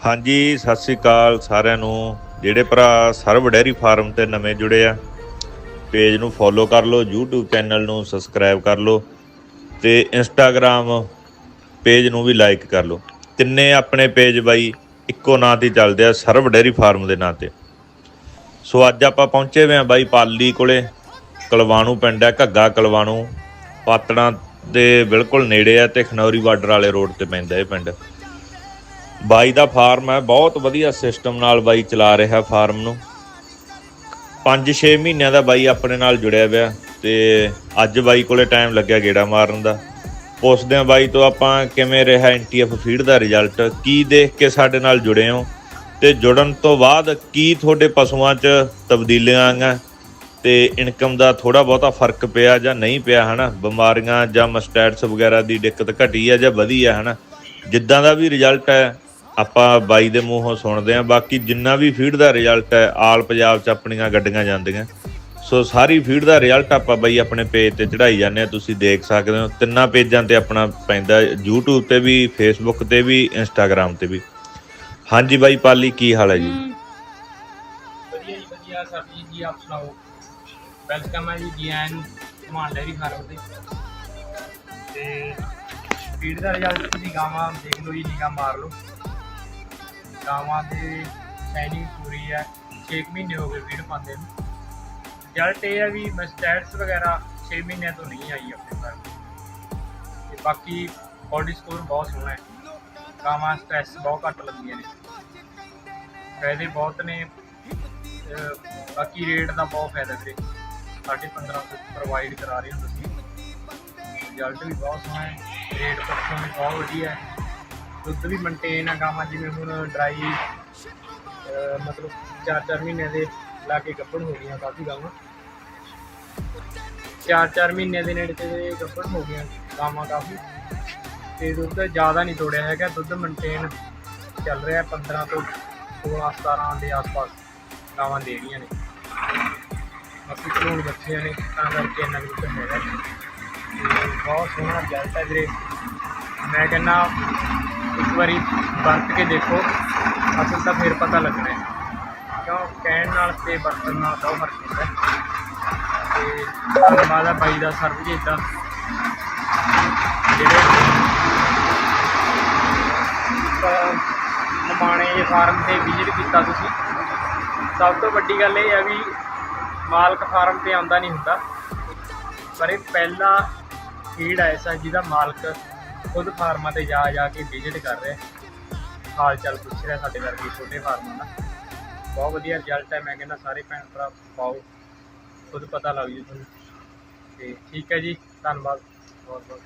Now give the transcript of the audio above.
ਹਾਂਜੀ, ਸਤਿ ਸ੍ਰੀ ਅਕਾਲ ਸਾਰਿਆਂ ਨੂੰ। ਜਿਹੜੇ ਭਰਾ ਸਰਵ ਡੈਰੀ ਫਾਰਮ ਤੇ ਨਵੇਂ ਜੁੜੇ ਆ, ਪੇਜ ਨੂੰ ਫੋਲੋ ਕਰ ਲਓ, YouTube ਚੈਨਲ ਨੂੰ ਸਬਸਕ੍ਰਾਈਬ ਕਰ ਲਓ ਤੇ Instagram ਪੇਜ ਨੂੰ ਵੀ ਲਾਈਕ ਕਰ ਲਓ। ਤਿੰਨੇ ਆਪਣੇ ਪੇਜ ਬਾਈ, ਇੱਕੋ ਨਾਂ ਤੇ ਚੱਲਦੇ ਆ ਸਰਵ ਡੈਰੀ ਫਾਰਮ ਦੇ ਨਾਂ ਤੇ। ਸੋ ਅੱਜ ਆਪਾਂ ਪਹੁੰਚੇ ਹੋਏ ਆ ਬਾਈ ਪਾਲੀ ਕੋਲੇ, ਕਲਵਾਣੂ ਪਿੰਡ ਹੈ ਘੱਗਾ ਕਲਵਾਣੂ। ਪਾਤੜਾਂ ਦੇ ਬਿਲਕੁਲ ਨੇੜੇ ਆ ਤੇ ਖਨੌਰੀ ਬਾਰਡਰ ਵਾਲੇ ਰੋਡ ਤੇ ਪੈਂਦਾ ਇਹ ਪਿੰਡ। ਬਾਈ ਦਾ ਫਾਰਮ ਹੈ, ਬਹੁਤ ਵਧੀਆ ਸਿਸਟਮ ਨਾਲ ਬਾਈ ਚਲਾ ਰਿਹਾ ਫਾਰਮ ਨੂੰ। 5-6 ਮਹੀਨਿਆਂ ਦਾ ਬਾਈ ਆਪਣੇ ਨਾਲ ਜੁੜਿਆ ਹੋਇਆ ਤੇ ਅੱਜ ਬਾਈ ਕੋਲੇ ਟਾਈਮ ਲੱਗਿਆ ਗੇੜਾ ਮਾਰਨ ਦਾ। ਪੁੱਛਦੇ ਆ ਬਾਈ ਤੋਂ ਆਪਾਂ ਕਿਵੇਂ ਰਿਹਾ ਐਨਟੀਐਫ ਫੀਡ ਦਾ ਰਿਜ਼ਲਟ ਕੀ ਦੇਖ ਕੇ ਸਾਡੇ ਨਾਲ ਜੁੜੇ ਹੋ? ਤੇ ਜੁੜਨ ਤੋਂ ਬਾਅਦ ਕੀ ਤੁਹਾਡੇ ਪਸ਼ੂਆਂ 'ਚ ਤਬਦੀਲੀਆਂ ਆਈਆਂ? ਤੇ ਇਨਕਮ ਦਾ ਥੋੜਾ ਬਹੁਤਾ ਫ਼ਰਕ ਪਿਆ ਜਾਂ ਨਹੀਂ ਪਿਆ, ਹਨਾ? ਬਿਮਾਰੀਆਂ ਜਾਂ ਮਸਟੈਟਸ ਵਗੈਰਾ ਦੀ ਦਿੱਕਤ ਘਟੀ ਆ ਜਾਂ ਵਧੀ ਆ, ਹਨਾ? ਜਿੱਦਾਂ ਦਾ ਵੀ ਰਿਜ਼ਲਟ ਹੈ ਆਪਾਂ ਬਾਈ ਦੇ ਮੂੰਹੋਂ ਸੁਣਦੇ ਆ ਬਾਕੀ ਜਿੰਨਾ ਵੀ ਫੀਡ ਦਾ ਰਿਜ਼ਲਟ ਹੈ, ਆਲ ਪੰਜਾਬ 'ਚ ਆਪਣੀਆਂ ਗੱਡੀਆਂ ਜਾਂਦੀਆਂ। ਸੋ ਸਾਰੀ ਫੀਡ ਦਾ ਰਿਜ਼ਲਟ ਆਪਾਂ ਬਾਈ ਆਪਣੇ ਪੇਜ ਤੇ ਚੜਾਈ ਜਾਂਦੇ ਆ ਤੁਸੀਂ ਦੇਖ ਸਕਦੇ ਹੋ। ਤਿੰਨਾਂ ਪੇਜਾਂ ਤੇ ਆਪਣਾ ਪੈਂਦਾ, YouTube ਤੇ ਵੀ, Facebook ਤੇ ਵੀ, Instagram ਤੇ ਵੀ। ਹਾਂਜੀ ਬਾਈ ਪਾਲੀ, ਕੀ ਹਾਲ ਹੈ ਜੀ? ਵਧੀਆ ਜੀ, ਵਧੀਆ। ਸਰਜੀ ਜੀ, ਆਪ ਸੁਣਾਓ। ਵੈਲਕਮ ਹੈ ਜੀ, ਜੀਐਨ ਕਮਾਂਡ ਡੈਰੀ ਫਾਰਮ ਤੇ ਤੇ ਫੀਡ ਦਾ ਰਿਜ਼ਲਟ ਤੁਸੀਂ ਗਾਵਾਂ, ਦੇਖ ਲਓ ਜੀ, ਨਿਗਾਹ ਮਾਰ ਲਓ। ਗਾਵਾਂ ਦੀ ਸ਼ਾਈਨਿੰਗ ਪੂਰੀ ਹੈ 6 ਮਹੀਨੇ ਹੋ ਗਏ ਫੀਡ ਪਾਉਂਦੇ ਨੂੰ। ਰਿਜ਼ਲਟ ਇਹ ਹੈ ਵੀ ਮਸਟੈਟਸ ਵਗੈਰਾ 6 ਮਹੀਨਿਆਂ ਤੋਂ ਨਹੀਂ ਆਈ ਆਪਣੇ ਘਰ। ਤੇ ਬਾਕੀ ਬਾਡੀ ਸਕੋਰ ਬਹੁਤ ਸੋਹਣਾ ਹੈ। ਗਾਵਾਂ ਸਟ੍ਰੈਸ ਬਹੁਤ ਘੱਟ ਲੱਗਦੀਆਂ ਨੇ। ਫਾਇਦੇ ਬਹੁਤ ਨੇ। ਬਾਕੀ ਰੇਟ ਦਾ ਬਹੁਤ ਫਾਇਦਾ ਵੀਰੇ। ਸਾਢੇ 1500 ਪ੍ਰੋਵਾਈਡ ਕਰਾ ਰਹੇ ਹੋ ਤੁਸੀਂ। ਰਿਜ਼ਲਟ ਵੀ ਬਹੁਤ ਸੋਹਣਾ ਹੈ। ਰੇਟ ਪੱਖੋਂ ਵੀ ਬਹੁਤ ਵਧੀਆ ਹੈ। ਦੁੱਧ ਵੀ ਮੇਨਟੇਨ ਆ ਗਾਵਾਂ, ਜਿਵੇਂ ਹੁਣ ਡਰਾਈ ਮਤਲਬ 4-4 ਮਹੀਨੇ ਦੇ ਲਾ ਕੇ ਗੱਭਣ ਹੋ ਗਈਆਂ ਕਾਫੀ ਗਾਵਾਂ। 4-4 ਮਹੀਨੇ ਦੇ ਨੇੜੇ ਤੇ ਗੱਭਣ ਹੋ ਗਈਆਂ ਗਾਵਾਂ ਕਾਫੀ। ਤੇ ਦੁੱਧ ਜ਼ਿਆਦਾ ਨਹੀਂ ਤੋੜਿਆ ਹੈਗਾ, ਦੁੱਧ ਮੇਨਟੇਨ ਚੱਲ ਰਿਹਾ 15 ਤੋਂ 16 17 ਦੇ ਆਸ-ਪਾਸ ਗਾਵਾਂ ਦੇ ਰਹੀਆਂ ਨੇ। ਬਾਕੀ ਖਲੋਣ ਬੱਚੀਆਂ ਨੇ, ਤਾਂ ਕਰਕੇ ਇੰਨਾ ਕੁ ਦੁੱਧ ਹੈਗਾ। ਤੇ ਬਹੁਤ ਸੋਹਣਾ ਰਿਜ਼ਲਟ ਹੈ ਵੀਰੇ। ਮੈਂ ਕਹਿੰਦਾ ਇੱਕ ਵਾਰੀ ਵਰਤ ਕੇ ਦੇਖੋ, ਅਸਲ ਤਾਂ ਫਿਰ ਪਤਾ ਲੱਗਣਾ ਹੈ। ਕਿਉਂ? ਕਹਿਣ ਨਾਲ ਤੇ ਵਰਤਣ ਨਾਲ ਬਹੁਤ ਫ਼ਰਕ ਹੁੰਦਾ ਹੈ। ਤੇ ਧੰਨਵਾਦ ਹੈ ਬਾਈ ਦਾ, ਸਰਬਜੀਤ ਦਾ। ਜਿਹੜੇ ਅਹ ਨਮਾਣੇ ਫਾਰਮ ਤੇ ਵਿਜ਼ਿਟ ਕੀਤਾ ਤੁਸੀਂ, ਸਭ ਤੋਂ ਵੱਡੀ ਗੱਲ ਇਹ ਹੈ ਵੀ ਮਾਲਕ ਫਾਰਮ ਤੇ ਆਉਂਦਾ ਨਹੀਂ ਹੁੰਦਾ। ਪਰ ਇਹ ਪਹਿਲਾ ਫੀਡ ਐਸਾ ਜਿਹਦਾ ਮਾਲਕ ਖੁਦ ਫਾਰਮਾਂ ਤੇ ਜਾ ਜਾ ਕੇ ਵਿਜ਼ਿਟ ਕਰ ਰਿਹਾ। ਹਾਲ ਚਾਲ ਪੁੱਛ ਰਿਹਾ ਸਾਡੇ ਵਰਗੇ ਛੋਟੇ ਫਾਰਮਾਂ ਦਾ। ਬਹੁਤ ਵਧੀਆ ਰਿਜ਼ਲਟ ਹੈ, ਮੈਂ ਕਹਿੰਦਾ ਸਾਰੇ ਭੈਣ ਭਰਾ ਪਾਓ। ਖੁਦ ਪਤਾ ਲੱਗ ਜੂ ਤੁਹਾਨੂੰ। ਤੇ ਠੀਕ ਹੈ ਜੀ, ਧੰਨਵਾਦ। ਬਹੁਤ ਬਹੁਤ